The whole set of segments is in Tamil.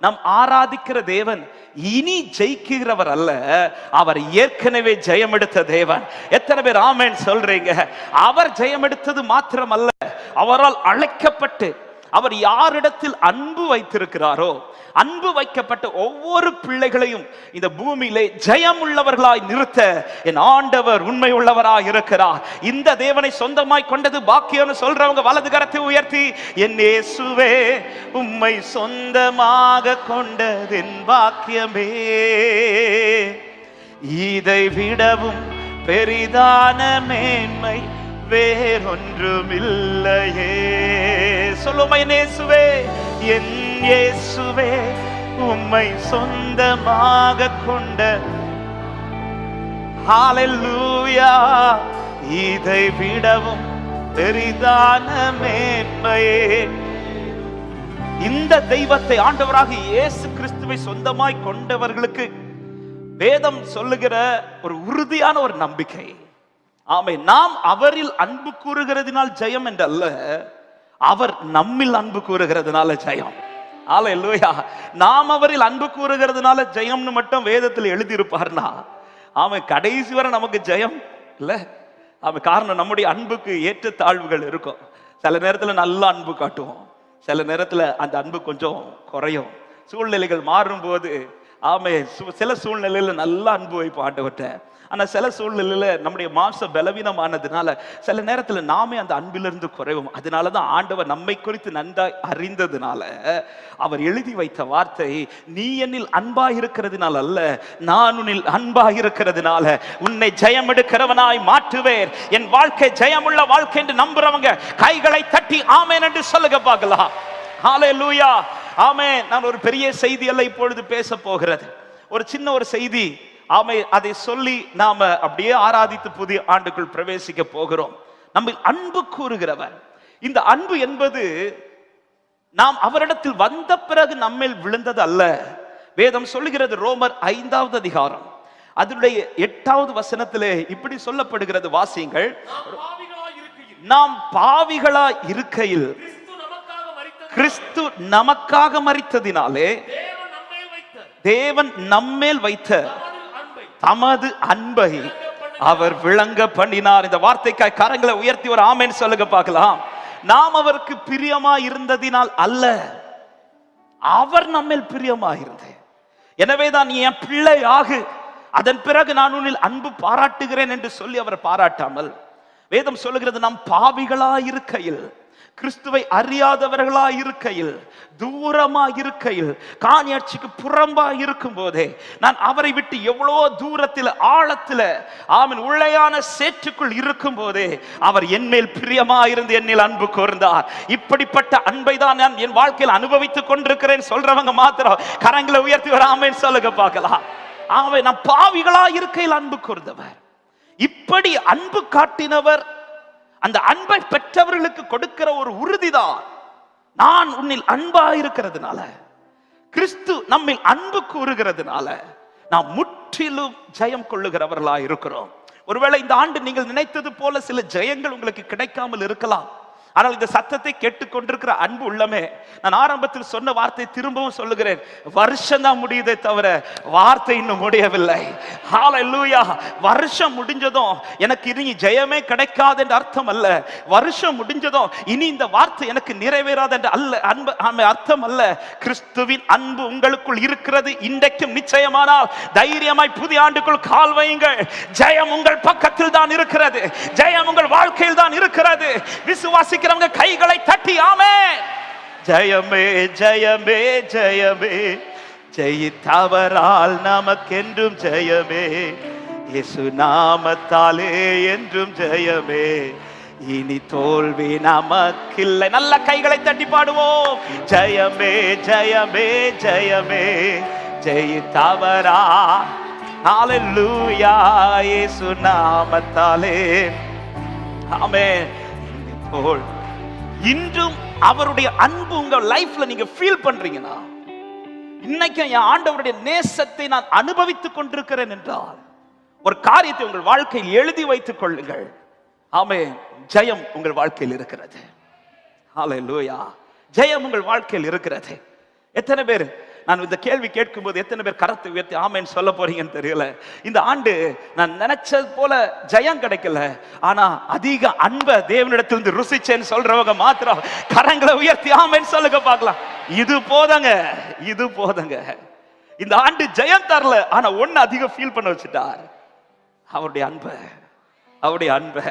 நாம் ஆராதிக்கிற தேவன் இனி ஜெயிக்கிறவர் அல்ல அவர் ஏற்கனவே ஜெயமெடுத்த தேவன். எத்தனை பேர் ஆமேன் சொல்றீங்க? அவர் ஜெயமெடுத்தது மாத்திரம் அல்ல அவரால் அழைக்கப்பட்டு அவர் யாரிடத்தில் அன்பு வைத்திருக்கிறாரோ அன்பு வைக்கப்பட்ட ஒவ்வொரு பிள்ளைகளையும் இந்த பூமியிலே ஜெயம் உள்ளவர்களாய் நிறுத்த என் ஆண்டவர் உண்மை உள்ளவராய் இருக்கிறார். இந்த தேவனை சொந்தமாய் கொண்டது பாக்கியம்னு சொல்றவங்க வலது கரத்தை உயர்த்தி என் இயேசுவே உம்மை சொந்தமாக கொண்டதென் பாக்கியமே. இதை விடவும் பெரிதான மேன்மை வேறொன்றுமில்லையே. சொல்லுமை நேசுவே என் இயேசுவே உம்மை சொந்தமாக கொண்ட ஹalleluya. இதை விடவும் பெரிதான மேன்மையே. இந்த தெய்வத்தை ஆண்டவராக இயேசு கிறிஸ்துவை சொந்தமாய் கொண்டவர்களுக்கு வேதம் சொல்லுகிற ஒரு உறுதியான ஒரு நம்பிக்கை. ஆமை நாம் அவரில் அன்பு கூறுகிறதுனால் ஜெயம் என்றல்ல. அவர் நம்மில் அன்பு கூறுகிறதுனால ஜெயம். ஆலை லூயா நாம் அவரில் அன்பு கூறுகிறதுனால ஜெயம்னு மட்டும் வேதத்தில் எழுதியிருப்பார்னா அவன் கடைசி வரை நமக்கு ஜெயம் இல்ல. அவன் காரணம் நம்முடைய அன்புக்கு ஏற்ற தாழ்வுகள் இருக்கும். சில நேரத்துல நல்ல அன்பு காட்டுவோம். சில நேரத்துல அந்த அன்பு கொஞ்சம் குறையும். சூழ்நிலைகள் மாறும்போது ஆமே சில சூழ்நிலையில நல்லா அன்பு வைப்போம் ஆண்டவர்கிட்ட. ஆனா சில சூழ்நிலையில நம்முடைய மாம்ச பலவீனமானதுனால சில நேரத்தில் நாமே அந்த அன்பிலிருந்து குறைவோம். அதனாலதான் ஆண்டவர் நம்மை குறித்து நன்றாய் அறிந்ததுனால அவர் எழுதி வைத்த வார்த்தை நீ என்னில் அன்பாக இருக்கிறதுனால அல்ல நான் உன்னில் அன்பாக இருக்கிறதுனால உன்னை ஜெயம் எடுக்கிறவனாய் மாற்றுவேர் என் வாழ்க்கை ஜெயமுள்ள வாழ்க்கை என்று நம்புறவங்க கைகளை தட்டி ஆமேன் என்று சொல்லுங்க பார்க்கலாம். ஹalleluya ஆமென் நான் ஒரு பெரிய செய்தி அல்ல இப்பொழுது பேச போகிறது. ஒரு சின்ன ஒரு செய்தி. ஆமை அதை சொல்லி நாம அப்படியே ஆராதித்து புதிய ஆண்டுக்குள் பிரவேசிக்க போகிறோம். நம்ம அன்பு கூறுகிறவர். இந்த அன்பு என்பது நாம் அவரிடத்தில் வந்த பிறகு நம்மேல் விழுந்தது அல்ல. வேதம் சொல்லுகிறது ரோமர் ஐந்தாவது அதிகாரம். அதனுடைய எட்டாவது வசனத்திலே இப்படி சொல்லப்படுகிறது வாசியுங்கள். நாம் பாவிகளா இருக்கையில். கிறிஸ்து நமக்காக மறித்ததினாலே தேவன் நம்மேல் வைத்த தமது அன்பை அவர் விளங்க பண்ணினார். இந்த வார்த்தைக்காய் கரங்களை உயர்த்தி ஒரு ஆமேன் சொல்லுங்க பார்க்கலாம். நாம் அவருக்கு பிரியமா இருந்ததினால் அல்ல அவர் நம்மேல் பிரியமா இருந்தேன் எனவேதான் நீ என் பிள்ளை ஆகு அதன் பிறகு நான் உன்னில் அன்பு பாராட்டுகிறேன் என்று சொல்லி அவர் பாராட்டாமல் வேதம் சொல்லுகிறது நாம் பாவிகளா இருக்கையில் கிறிஸ்துவை அறியாதவர்களா இருக்கையில் தூரமா இருக்கையில் காணியாட்சிக்கு புறம்பா இருக்கும் போதே நான் அவரை விட்டு எவ்வளோ தூரத்தில் ஆழத்தில் ஆமின் உள்ளையான சேற்றுக்குள் இருக்கும் போதே அவர் என்மேல் பிரியமா இருந்து என்னில் அன்பு கூர்ந்தார். இப்படிப்பட்ட அன்பை தான் நான் என் வாழ்க்கையில் அனுபவித்துக் கொண்டிருக்கிறேன் சொல்றவங்க மாத்திரம் கரங்களை உயர்த்தி வர ஆமென் சொல்லுங்க பார்க்கலாம். ஆமே நான் பாவிகளா இருக்கையில் அன்பு கூர்ந்தவர். இப்படி அன்பு காட்டினவர் அந்த அன்பை பெற்றவர்களுக்கு கொடுக்கிற ஒரு உறுதிதான். நான் உன்னில் அன்பா இருக்கிறதுனால கிறிஸ்து நம்மில் அன்பு கூறுகிறதுனால நாம் முற்றிலும் ஜெயம் கொள்ளுகிறவர்களா இருக்கிறோம் ஒருவேளை இந்த ஆண்டு நீங்கள் நினைத்தது போல சில ஜெயங்கள் உங்களுக்கு கிடைக்காமல் இருக்கலாம். ஆனால் இந்த சத்தத்தை கேட்டுக்கொண்டிருக்கிற அன்பு உள்ளமே நான் ஆரம்பத்தில் சொன்ன வார்த்தை திரும்பவும் சொல்லுகிறேன். வருஷம் தான் முடியுதே தவிர வார்த்தை இன்னும் முடியவில்லை. ஹாலூயா வருஷம் முடிஞ்சதும் எனக்கு இனி ஜெயமே கிடைக்காது என்ற அர்த்தம் அல்ல. வருஷம் முடிஞ்சதும் இனி இந்த வார்த்தை எனக்கு நிறைவேறாது என்ற அல்ல அன்பு அர்த்தம் அல்ல. கிறிஸ்துவின் அன்பு உங்களுக்குள் இருக்கிறது இன்றைக்கும் நிச்சயமானால். தைரியமாய் புதிய ஆண்டுக்குள் கால் வையுங்கள். ஜெயம் உங்கள் பக்கத்தில் தான் இருக்கிறது. ஜெயம் உங்கள் வாழ்க்கையில் தான் இருக்கிறது. விசுவாசி இருக்கிறவங்க கைகளை தட்டி ஆமே ஜெயமே ஜெயமே ஜெயமே. ஜெயித்தவரால் நமக்கென்றும் ஜெயமே. இயேசு நாமத்தாலே என்றும் ஜெயமே. இனி தோல்வி நமக்கில்லை. நல்ல கைகளை தட்டி பாடுவோம். ஜெயமே ஜெயமே ஜெயமே. ஜெயித்தவரா ஹalleluya இயேசு நாமத்தாலே. ஆமென். போல். இன்றும் அவருடைய அன்பு உங்க லைஃப்ல நீங்க ஃபீல் பண்றீங்கன்னா இன்னைக்கு என் ஆண்டவருடைய நேசத்தை நான் அனுபவித்துக் கொண்டிருக்கிறேன் என்றால் ஒரு காரியத்தை உங்கள் வாழ்க்கையில் எழுதி வைத்துக் கொள்ளுங்கள். ஆமே ஜெயம் உங்கள் வாழ்க்கையில் இருக்கிறது. ஹalleluya ஜெயம் உங்கள் வாழ்க்கையில் இருக்கிறது. எத்தனை பேர் நான் இந்த கேள்வி கேட்கும்போது எத்தனை பேர் கரத்தை உயர்த்தி ஆமைன்னு சொல்ல போறீங்கன்னு தெரியல. இந்த ஆண்டு நான் நினைச்சது போல ஜெயம் கிடைக்கல. ஆனா அதிக அன்பை தேவனிடத்திலிருந்து ருசிச்சேன்னு சொல்றவங்க மாத்திரம் கரங்களை உயர்த்தி ஆமைன்னு சொல்லுங்க பார்க்கலாம். இது போதங்க இது போதங்க. இந்த ஆண்டு ஜெயம் தரல ஆனா ஒண்ணு அதிகம் ஃபீல் பண்ண வச்சுட்டார். அவருடைய அன்பை அவருடைய அன்பை.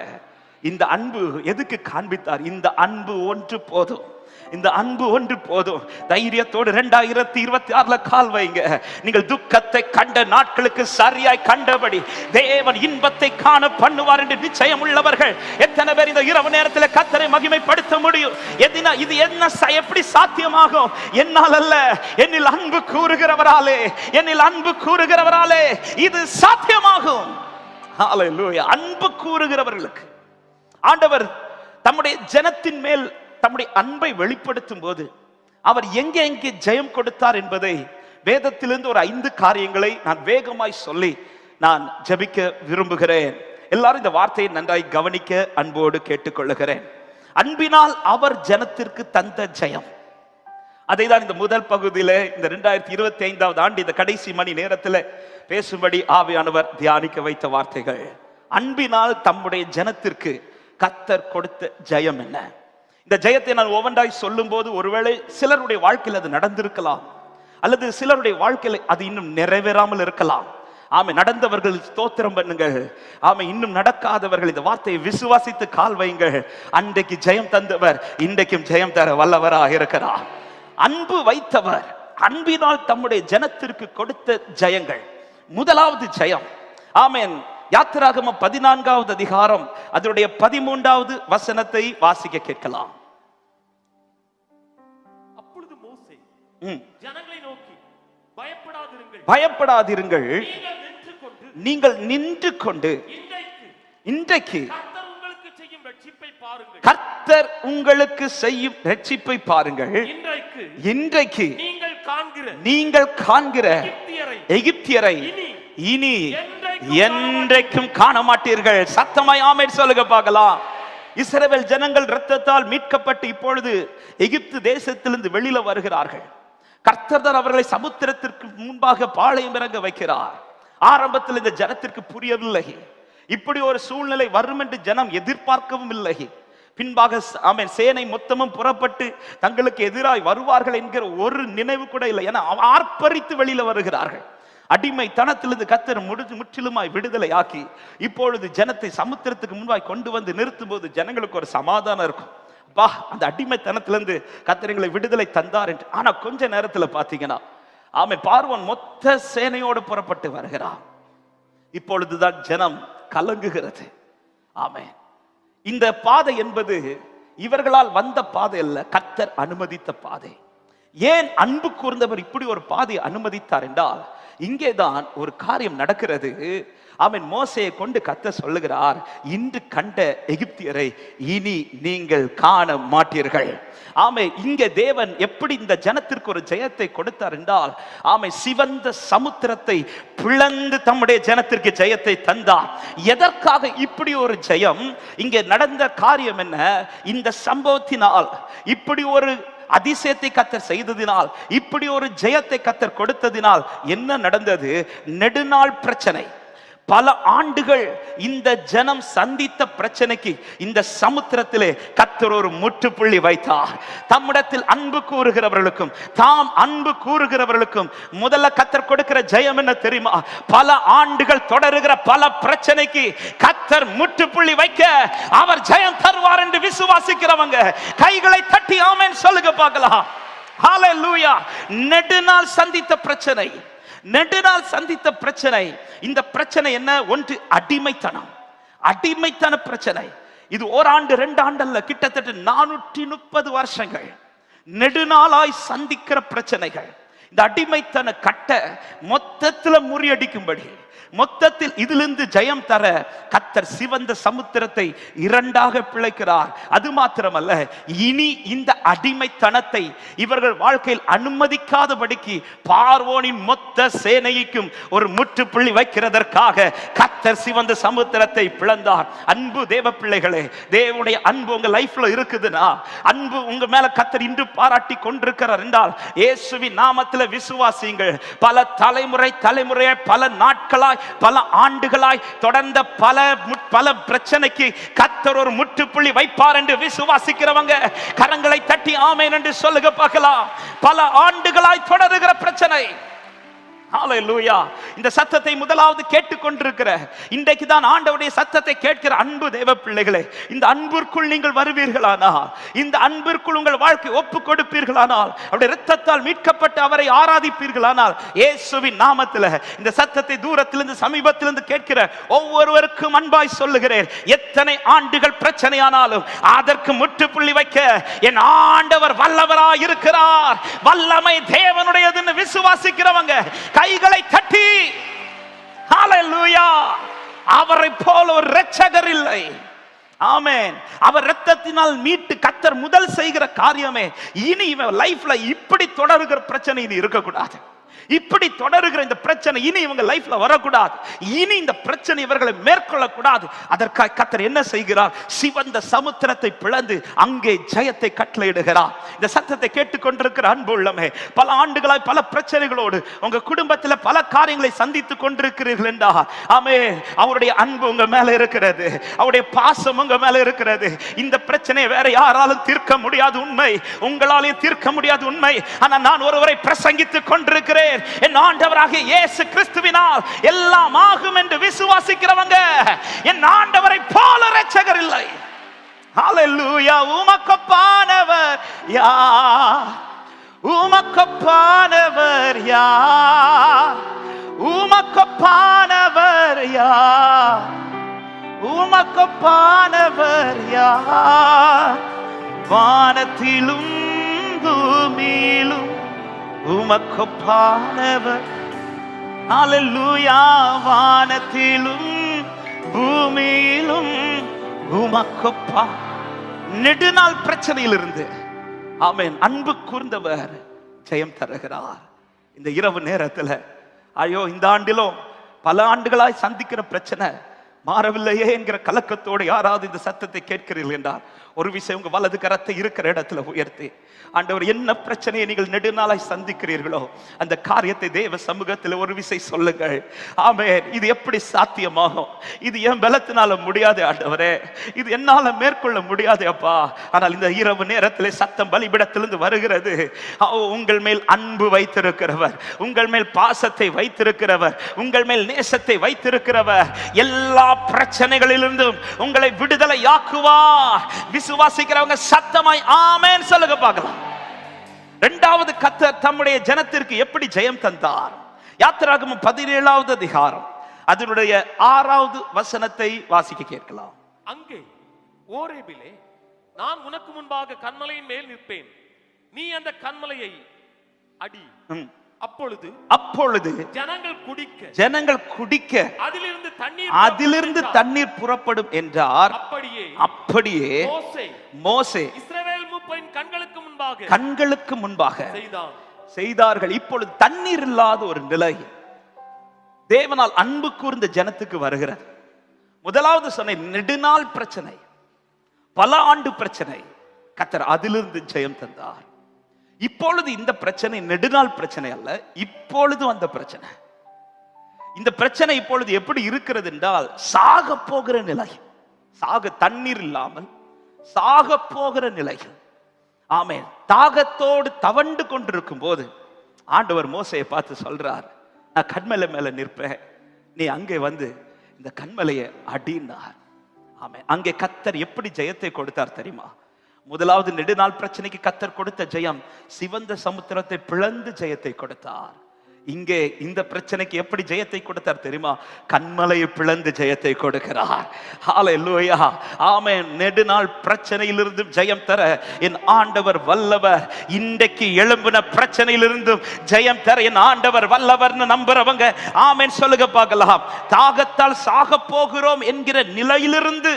இந்த அன்பு எதுக்கு காண்பித்தார்? இந்த அன்பு ஒன்று போதும். இந்த அன்பு ஒன்று போதும். தைரியத்தோடு ரெண்டாயிரத்தி இருபத்தி ஆறுல கால் வைங்க. நீங்கள் துக்கத்தை கண்ட நாட்களுக்கு சரியாய் கண்டபடி தேவன் இன்பத்தை காண பண்ணுவார் என்று நிச்சயம் உள்ளவர்கள் எத்தனை பேர் இந்த இரவு நேரத்தில் கத்தரை மகிமைப்படுத்த முடியும்? எதினா இது என்ன எப்படி சாத்தியமாகும்? என்னால் அல்ல என்னில் அன்பு கூறுகிறவராலே என்னில் அன்பு கூறுகிறவராலே இது சாத்தியமாகும். அன்பு கூறுகிறவர்களுக்கு. ஆண்டவர் தம்முடைய ஜனத்தின் மேல் தம்முடைய அன்பை வெளிப்படுத்தும் போது அவர் எங்கே எங்கே ஜெயம் கொடுத்தார் என்பதை வேதத்திலிருந்து ஒரு ஐந்து காரியங்களை நான் வேகமாய் சொல்லி நான் ஜெபிக்க விரும்புகிறேன். எல்லாரும் இந்த வார்த்தையை நன்றாய் கவனிக்க அன்போடு கேட்டுக்கொள்ளுகிறேன். அன்பினால் அவர் ஜனத்திற்கு தந்த ஜெயம். அதை தான் இந்த முதல் பகுதியில இந்த ரெண்டாயிரத்தி இருபத்தி ஐந்தாவது ஆண்டு இந்த கடைசி மணி நேரத்தில் பேசும்படி ஆவியானவர் தியானிக்க வைத்த வார்த்தைகள். அன்பினால் தம்முடைய ஜனத்திற்கு கத்தர் கொடுத்த ஜெயம் என்ன? இந்த ஜெயத்தை நான் ஒவ்வொன்றாய் சொல்லும்போது ஒருவேளை சிலருடைய வாழ்க்கையில் அது நடந்திருக்கலாம் அல்லது சிலருடைய வாழ்க்கையில் அது இன்னும் நிறைவேறாமல் இருக்கலாம். ஆமை நடந்தவர்கள் ஸ்தோத்திரம் பண்ணுங்கள். ஆமை இன்னும் நடக்காதவர்கள் இந்த வார்த்தையை விசுவாசித்து கால் வையுங்கள். அன்றைக்கு ஜெயம் தந்தவர் இன்றைக்கும் ஜெயம் தர வல்லவராக இருக்கிறார். அன்பு வைத்தவர் அன்பினால் தம்முடைய ஜனத்திற்கு கொடுத்த ஜெயங்கள். முதலாவது ஜெயம். ஆமேன். யாத்திராகம பதினான்காவது அதிகாரம் அதனுடைய பதிமூன்றாவது வசனத்தை வாசிக்க கேட்கலாம். ஜனங்களை நோக்கி பயப்படாதிருங்கள். பயப்படாதிருங்கள். நீங்கள் நின்று கொண்டு இன்றைக்கு கர்த்தர் உங்களுக்கு செய்யும் ரட்சிப்பை பாருங்கள். இன்றைக்கு நீங்கள் காண்கிற நீங்கள் காண்கிற எகிப்தியரை இனி என்றைக்கும் காண மாட்டீர்கள் சத்தமாய் ஆமென் சொல்லுங்க பார்க்கலாம். இஸ்ரவேல் ஜனங்கள் இரத்தத்தால் மீட்கப்பட்டு இப்பொழுது எகிப்து தேசத்திலிருந்து வெளியில வருகிறார்கள். கர்த்தர்தான் அவர்களை சமுத்திரத்திற்கு முன்பாக பாளையம் இறங்க வைக்கிறார். ஆரம்பத்தில் இந்த ஜனத்திற்கு புரியவில்லை. இப்படி ஒரு சூழ்நிலை வரும் என்று ஜனம் எதிர்பார்க்கவும் இல்லை. பின்பாக அவன் சேனை மொத்தமும் புறப்பட்டு தங்களுக்கு எதிராய் வருவார்கள் என்கிற ஒரு நினைவு கூட இல்லை. என ஆர்ப்பரித்து வெளியில வருகிறார்கள். அடிமை தனத்திலிருந்து கத்தர் முடிஞ்சு முற்றிலுமாய் விடுதலை ஆக்கி இப்பொழுது ஜனத்தை சமுத்திரத்துக்கு முன்பாய் கொண்டு வந்து நிறுத்தும் போது ஜனங்களுக்கு ஒரு சமாதானம் இருக்கும். பா அந்த அடிமைத்தனத்திலிருந்து கத்திரங்களை விடுதலை தந்தார் என்று. ஆனா கொஞ்ச நேரத்தில் பார்த்தீங்கன்னா ஆமை பார்வன் மொத்த சேனையோடு புறப்பட்டு வருகிறான். இப்பொழுதுதான் ஜனம் கலங்குகிறது. ஆமே. இந்த பாதை என்பது இவர்களால் வந்த பாதை அல்ல கத்தர் அனுமதித்த பாதை. ஏன் அன்பு கூர்ந்தவர் இப்படி ஒரு பாதையை அனுமதித்தார் என்றால் இங்கேதான் ஒரு காரியம் நடக்கிறது. அவன் மோசையை கொண்டு கத்த சொல்லுகிறார் இன்று கண்ட எகிப்தியரை இனி நீங்கள் காண மாட்டீர்கள். ஆமை இங்கே தேவன் எப்படி இந்த ஜனத்திற்கு ஒரு ஜெயத்தை கொடுத்தார் என்றால் ஆமை சிவந்த சமுத்திரத்தை பிளந்து தம்முடைய ஜனத்திற்கு ஜெயத்தை தந்தார். எதற்காக இப்படி ஒரு ஜெயம்? இங்கே நடந்த காரியம் என்ன? இந்த சம்பவத்தினால் இப்படி ஒரு அதிசயத்தை கத்தர் செய்ததினால் இப்படி ஒரு ஜெயத்தை கத்தர் கொடுத்ததினால் என்ன நடந்தது? நெடுநாள் பிரச்சனை. பல ஆண்டுகள் இந்த ஜனம் சந்தித்த பிரச்சனைக்கு இந்த சமுத்திரத்திலே கத்தர் ஒரு முற்றுப்புள்ளி வைத்தார். தம்மிடத்தில் அன்பு கூறுகிறவர்களுக்கும் தாம் அன்பு கூறுகிறவர்களுக்கும் முதல்ல கத்தர் கொடுக்கிற ஜெயம் என்ன தெரியுமா? பல ஆண்டுகள் தொடருகிற பல பிரச்சனைக்கு கத்தர் முற்றுப்புள்ளி வைக்க அவர் ஜெயம் தருவார் என்று விசுவாசிக்கிறவங்க கைகளை தட்டி ஆமேன் சொல்லுங்க பார்க்கலாம். ஹalleluya நெடுநாள் சந்தித்த பிரச்சனை. நெடுநாள் சந்தித்த பிரச்சனை. இந்த பிரச்சனை என்ன? ஒன்று அடிமைத்தனம். அடிமைத்தன பிரச்சனை. இது ஓராண்டு ரெண்டு ஆண்டு அல்ல கிட்டத்தட்ட நானூற்றி முப்பது வருஷங்கள். நெடுநாளாய் சந்திக்கிற பிரச்சனைகள். இந்த அடிமைத்தன கட்ட மொத்தத்துல முறியடிக்கும்படி. மொத்தத்தில் இதிலிருந்து ஜெயம் தர கத்தர் சிவந்த சமுத்திரத்தை இரண்டாக பிழைக்கிறார். அது மாத்திரமல்ல இனி இந்த அடிமைத்தனத்தை இவர்கள் வாழ்க்கையில் அனுமதிக்காதபடிக்கு பார்வோனின் மொத்த சேனைக்கும் ஒரு முற்றுப்புள்ளி வைக்கிறதற்காக கத்தர் சிவந்த சமுத்திரத்தை பிளந்தார். அன்பு தேவ பிள்ளைகளே தேவனுடைய அன்பு உங்க லைஃப்ல இருக்குதுன்னா அன்பு உங்க மேல கத்தர் இன்று பாராட்டி கொண்டிருக்கிறார் என்றால் இயேசுவின் நாமத்தில் விசுவாசிங்கள் பல தலைமுறை தலைமுறையை பல நாட்கள் நாட்களாய் பல ஆண்டுகளாய் தொடர்ந்த பல பல பிரச்சனைக்கு கத்தர் ஒரு முற்றுப்புள்ளி வைப்பார் என்று விசுவாசிக்கிறவங்க கரங்களை தட்டி ஆமேன் என்று சொல்லுக பார்க்கலாம். பல ஆண்டுகளாய் தொடருகிற பிரச்சனை. இந்த சத்தத்தை முதலாவது கேட்டுக்கொண்டிருக்கிற இன்றைக்கு தான் ஆண்டவுடைய சத்தத்தை கேட்கிற அன்பு தேவ பிள்ளைகளே இந்த அன்பிற்குள் நீங்கள் வருவீர்களானால் இந்த அன்பிற்குள் உங்கள் வாழ்க்கை ஒப்பு கொடுப்பீர்களானால் அவருடைய ரத்தத்தால் மீட்கப்பட்டு அவரை ஆராதிப்பீர்களானால் இயேசுவின் நாமத்தில் இந்த சத்தத்தை தூரத்திலிருந்து சமீபத்திலிருந்து கேட்கிற ஒவ்வொருவருக்கும் அன்பாய் சொல்லுகிறேன். எத்தனை ஆண்டுகள் பிரச்சனையானாலும் அதற்கு முற்றுப்புள்ளி வைக்க என் ஆண்டவர் வல்லவராய் இருக்கிறார் வல்லமை தேவனுடையதுன்னு விசுவாசிக்கிறவங்க கைகளை தட்டி அவரை போல ஒரு ரட்சகர் இல்லை. ஆமேன். அவர் ரத்தத்தினால் மீட்டு கத்தர் முதல் செய்கிற காரியமே. இனி இவன் லைஃப்ல இப்படி தொடர்கிற பிரச்சனை இனி இருக்கக்கூடாது. இப்படி தொடருகிற இந்த பிரச்சனை இனி இவங்க லைஃப்ல வரக்கூடாது. இனி இந்த பிரச்சனை இவர்களை மேற்கொள்ள கூடாது அதற்காக கத்தர் என்ன செய்கிறார்? சிவந்த சமுத்திரத்தை பிளந்து அங்கே ஜெயத்தை கட்டளையிடுகிறார். இந்த சத்தத்தை கேட்டுக்கொண்டிருக்கிற அன்பு உள்ளமே பல ஆண்டுகளாய் பல பிரச்சனைகளோடு உங்க குடும்பத்தில் பல காரியங்களை சந்தித்துக் கொண்டிருக்கிறீர்கள் என்றால் ஆமே அவருடைய அன்பு உங்க மேல இருக்கிறது. அவருடைய பாசம் உங்க மேல இருக்கிறது. இந்த பிரச்சனையை வேற யாராலும் தீர்க்க முடியாது உண்மை. உங்களாலையும் தீர்க்க முடியாது உண்மை. ஆனா நான் ஒருவரை பிரசங்கித்துக் கொண்டிருக்கிறேன் என் ஆண்டவராக இயேசு கிறிஸ்துவினால் எல்லாம் ஆகும் என்று விசுவாசிக்கிறவங்க. என் ஆண்டவரை போல இரட்சகர் இல்லை. ஹalleluya உமக்கப்பானவர் யா உமக்கப்பானவர் யா உமக்கப்பானவர் யா உமக்கப்பானவர் யா வானத்திலும் பூமியிலும் உமக்கொப்பானவர். அலல்லூயா வானத்திலும் பூமியிலும் உமக்கொப்பா. நெடுநாள் பிரச்சனையிலிருந்து ஆமேன் அன்பு கூர்ந்தவர் ஜெயம் தருகிறார். இந்த இரவு நேரத்துல ஐயோ இந்த ஆண்டிலும் பல ஆண்டுகளாய் சந்திக்கிற பிரச்சனை மாறவில்லையே என்கிற கலக்கத்தோடு யாராவது இந்த சத்தத்தை கேட்கிறீர்கள் என்றார் ஒரு விஷயம் உங்க வலது கரத்தை இருக்கிற இடத்துல உயர்த்தி. ஆண்டவர் என்ன பிரச்சனையை நீங்கள் நெடுநாளாய் சந்திக்கிறீர்களோ அந்த காரியத்தை தேவ சமூகத்தில் ஒரு விசை சொல்லுங்கள். ஆமே இது எப்படி சாத்தியமாகும்? இது என் பலத்தினால முடியாது ஆண்டவரே. இது என்னால மேற்கொள்ள முடியாது அப்பா. ஆனால் இந்த இரவு நேரத்தில் சத்தம் பலிபிடத்திலிருந்து வருகிறது. ஓ, உங்கள் மேல் அன்பு வைத்திருக்கிறவர். உங்கள் மேல் பாசத்தை வைத்திருக்கிறவர். உங்கள் மேல் நேசத்தை வைத்திருக்கிறவர். எல்லா பிரச்சனைகளிலிருந்தும் உங்களை விடுதலை ஆக்குவார் விசுவாசிக்கிறவங்க சத்தமாய் ஆமென் சொல்லுங்க பார்க்கலாம். இரண்டாவது கத்தர் தம்முடைய ஜனத்திற்கு எப்படி ஜெயம் தந்தார்? யாத்திராகமம் பதினேழாவது அதிகாரம் அதனுடைய ஆறாவது வசனத்தை வாசிக்க கேட்கலாம். அங்கே ஓரேபிலே நான் உனக்கு முன்பாக கண்மலையின் மேல் நிற்பேன். நீ அந்த கண்மலையை அடி. அப்பொழுது அப்பொழுது ஜனங்கள் குடிக்க ஜனங்கள் குடிக்க அதிலிருந்து தண்ணீர் அதிலிருந்து தண்ணீர் புறப்படும் என்றார். அப்படியே அப்படியே மோசே இஸ்ரவேல் மூப்பரின் கண்களுக்கு முன்பாக கண்களுக்கு முன்பாக செய்தார்கள். இப்பொழுது தண்ணீர் இல்லாத ஒரு நிலை. தேவனால் அன்பு கூர்ந்த ஜனத்துக்கு வருகிறது. முதலாவது சொன்ன நெடுநாள் பிரச்சனை பல ஆண்டு பிரச்சனை. கத்தர் அதிலிருந்து ஜெயம் தந்தார். இப்பொழுது இந்த பிரச்சனை நெடுநாள் பிரச்சனை அல்ல இப்பொழுது வந்த பிரச்சனை. இந்த பிரச்சனை இப்பொழுது எப்படி இருக்கிறது என்றால் சாக போகிற நிலை சாக தண்ணீர் இல்லாமல் சாக போகிற நிலைகள் ஆமே தாகத்தோடு தவண்டு கொண்டிருக்கும் போது ஆண்டவர் மோசையை பார்த்து சொல்றார் நான் கண்மலை மேல நிற்பேன். நீ அங்கே வந்து இந்த கண்மலையை அடினார். ஆமே அங்கே கத்தர் எப்படி ஜெயத்தை கொடுத்தார் தெரியுமா? முதலாவது நெடுநாள் பிரச்சனைக்கு கத்தர் கொடுத்த ஜெயம் சிவந்த சமுத்திரத்தை பிளந்து ஜெயத்தை கொடுத்தார். இங்கே இந்த பிரச்சனைக்கு எப்படி ஜெயத்தை கொடுத்தார் தெரியுமா? கண்மலையை பிளந்து ஜெயத்தை கொடுக்கிறார். ஹalleluya ஆமென். நெடுநாள் பிரச்சனையிலிருந்து ஜெயம் தர என் ஆண்டவர் வல்லவர். இன்றைக்கு எழும்பின பிரச்சனையிலிருந்தும் ஜெயம் தர என் ஆண்டவர் வல்லவர்னு நம்புறவங்க ஆமேன் சொல்லுங்க பார்க்கலாம். தாகத்தால் சாக போகிறோம் என்கிற நிலையிலிருந்து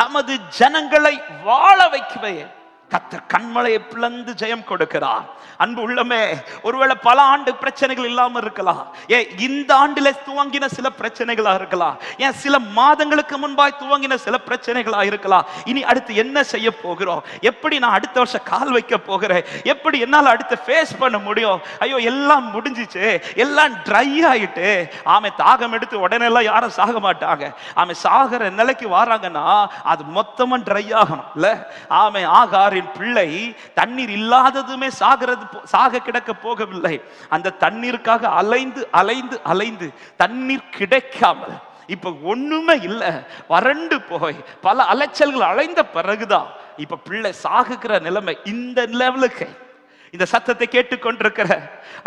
தமது ஜனங்களை வாழ வைக்குவேன் கத்தர் கண்மலையை பிளந்து ஜெயம் கொடுக்கிறார். அன்பு உள்ளமே ஒருவேளை பல ஆண்டு பிரச்சனைகள் இல்லாம இருக்கலாம். ஏன் இந்த ஆண்டுல துவங்கின சில பிரச்சனைகளா இருக்கலாம். ஏன் சில மாதங்களுக்கு முன்பாய் துவங்கின சில பிரச்சனைகளா இருக்கலாம். இனி அடுத்து என்ன செய்ய போகிறோம்? எப்படி நான் அடுத்த வருஷம் கால் வைக்க போகிறேன்? எப்படி என்னால அடுத்து ஃபேஸ் பண்ண முடியும்? ஐயோ எல்லாம் முடிஞ்சிச்சு. எல்லாம் ட்ரை ஆயிட்டு. ஆமை தாகம் எடுத்து உடனே எல்லாம் யாரும் சாக மாட்டாங்க. ஆமை சாகிற நிலைக்கு வராங்கன்னா அது மொத்தமா ட்ரை ஆகணும் இல்ல? ஆமை ஆகாரி என் பிள்ளை தண்ணீர் இல்லாததுமே சாகிறது சாக கிடக்க போகவில்லை. அந்த தண்ணீருக்காக அலைந்து அலைந்து அலைந்து தண்ணீர் கிடைக்காமல் இப்ப ஒண்ணுமே இல்லை. வறண்டு போய் பல அலைச்சல்கள் அலைந்த பிறகுதான் இப்ப பிள்ளை சாகுகிற நிலைமை இந்த லெவலுக்கு இந்த சத்தத்தை கேட்டுக்கொண்டிருக்கிற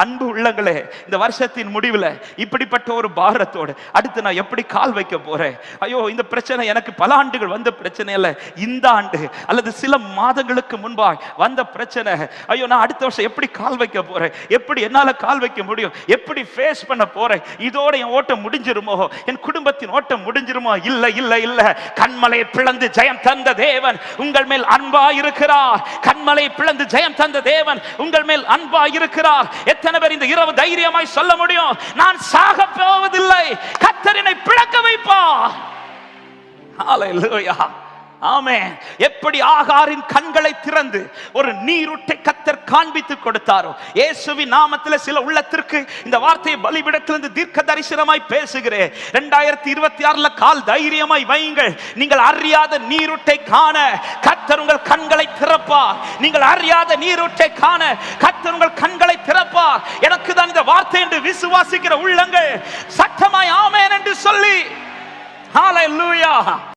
அன்பு உள்ளங்களே இந்த வருஷத்தின் முடிவில் இப்படிப்பட்ட ஒரு பாரத்தோடு அடுத்து நான் எப்படி கால் வைக்க போறேன்? ஐயோ இந்த பிரச்சனை எனக்கு பல ஆண்டுகள் வந்த பிரச்சனை இல்லை இந்த ஆண்டு அல்லது சில மாதங்களுக்கு முன்பாக வந்த பிரச்சனை. ஐயோ நான் அடுத்த வருஷம் எப்படி கால் வைக்க போறேன்? எப்படி என்னால் கால் வைக்க முடியும்? எப்படி ஃபேஸ் பண்ண போறேன்? இதோட என் ஓட்டம் முடிஞ்சிருமோ? என் குடும்பத்தின் ஓட்டம் முடிஞ்சிருமோ? இல்லை இல்லை இல்லை. கண்மலையை பிளந்து ஜெயம் தந்த தேவன் உங்கள் மேல் அன்பா இருக்கிறார் கண்மலை பிளந்து ஜெயம் தந்த தேவன் உங்கள் மேல் அன்பா இருக்கிறார். எத்தனை பேர் இந்த இரவு தைரியமாய் சொல்ல முடியும்? நான் சாக போவதில்லை. கத்தரினை பிழக்க வைப்பா Hallelujah. ஆமே எப்படி ஆகாரின் கண்களை திறந்து ஒரு நீருட்டை கத்தர் காண்பித்து கொடுத்தாரோ. இயேசுவின் நாமத்தில் சில உள்ளத்திற்கு இந்த வார்த்தையை பலிபிடத்திலிருந்து தீர்க்க தரிசனமாய் பேசுகிறேன். ரெண்டாயிரத்தி இருபத்தி ஆறுல கால் தைரியமாய் வையுங்கள். நீங்கள் அறியாத நீருட்டை காண கத்தர் உங்கள் கண்களை திறப்பார். நீங்கள் அறியாத நீருட்டை காண கத்தர் உங்கள் கண்களை திறப்பார். எனக்கு தான் இந்த வார்த்தை என்று விசுவாசிக்கிற உள்ளங்கள் சட்டமாய் ஆமேன் என்று சொல்லி. ஹalleluya